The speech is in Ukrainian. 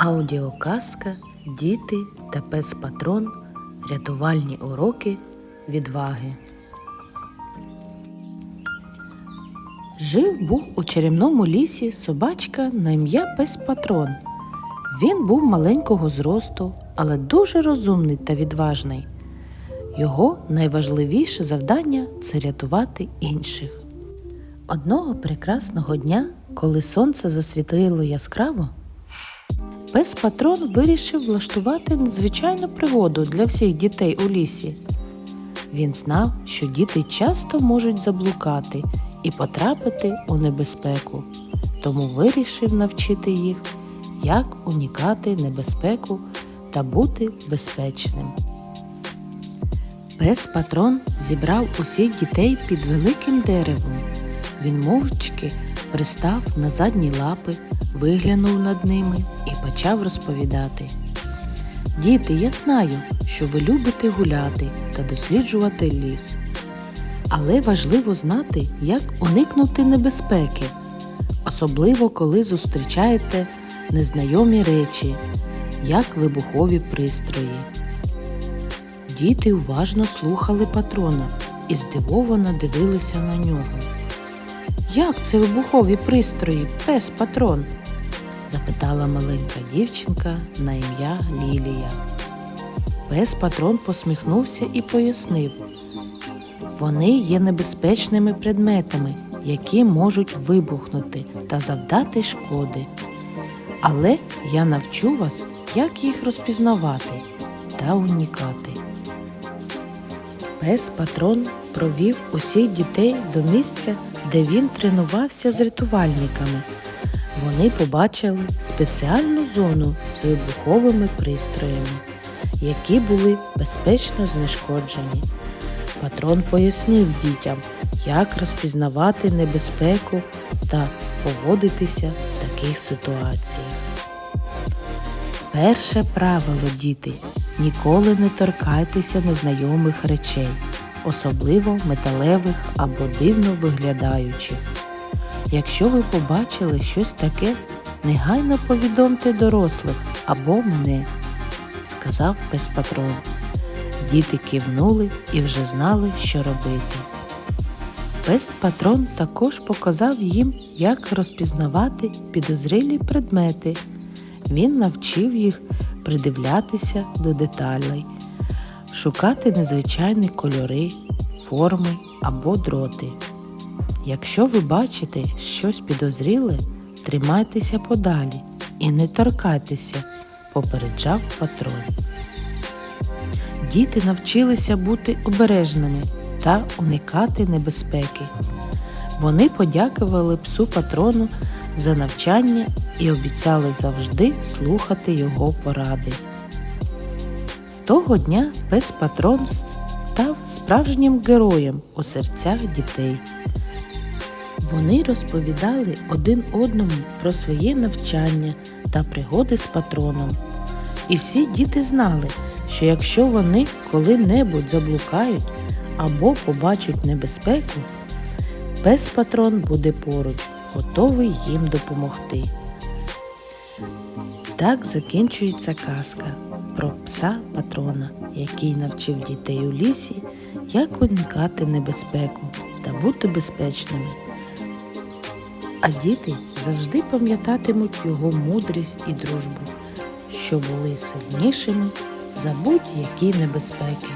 Аудіоказка Діти та пес патрон. Рятувальні уроки відваги. Жив був у чарівному лісі собачка на ім'я пес патрон. Він був маленького зросту, але дуже розумний та відважний. Його найважливіше завдання це рятувати інших. Одного прекрасного дня, коли сонце засвітило яскраво, Пес патрон вирішив влаштувати надзвичайну пригоду для всіх дітей у лісі. Він знав, що діти часто можуть заблукати і потрапити у небезпеку, тому вирішив навчити їх, як унікати небезпеку та бути безпечним. Пес патрон зібрав усіх дітей під великим деревом. Він мовчки пристав на задні лапи, виглянув над ними і почав розповідати. Діти, я знаю, що ви любите гуляти та досліджувати ліс. Але важливо знати, як уникнути небезпеки, особливо коли зустрічаєте незнайомі речі, як вибухові пристрої. Діти уважно слухали патрона і здивовано дивилися на нього. Як це вибухові пристрої, пес патрон? запитала маленька дівчинка на ім'я Лілія. Пес патрон посміхнувся і пояснив вони є небезпечними предметами, які можуть вибухнути та завдати шкоди. Але я навчу вас, як їх розпізнавати та унікати. Пес патрон провів усіх дітей до місця, де він тренувався з рятувальниками. Вони побачили спеціальну зону з вибуховими пристроями, які були безпечно знешкоджені. Патрон пояснив дітям, як розпізнавати небезпеку та поводитися в таких ситуаціях. Перше правило, діти. Ніколи не торкайтеся незнайомих речей, особливо металевих або дивно виглядаючих. Якщо ви побачили щось таке, негайно повідомте дорослих або мене, сказав пес патрон. Діти кивнули і вже знали, що робити. Пес патрон також показав їм, як розпізнавати підозрілі предмети. Він навчив їх придивлятися до деталей, шукати незвичайні кольори, форми або дроти. Якщо ви бачите щось підозріле, тримайтеся подалі і не торкайтеся, попереджав патрон. Діти навчилися бути обережними та уникати небезпеки. Вони подякували псу патрону за навчання і обіцяли завжди слухати його поради. Того дня пес патрон став справжнім героєм у серцях дітей. Вони розповідали один одному про своє навчання та пригоди з патроном. І всі діти знали, що якщо вони коли-небудь заблукають або побачать небезпеку, пес патрон буде поруч, готовий їм допомогти. Так закінчується казка про пса патрона, який навчив дітей у лісі, як уникати небезпеку та бути безпечними. А діти завжди пам'ятатимуть його мудрість і дружбу, що були сильнішими за будь-які небезпеки.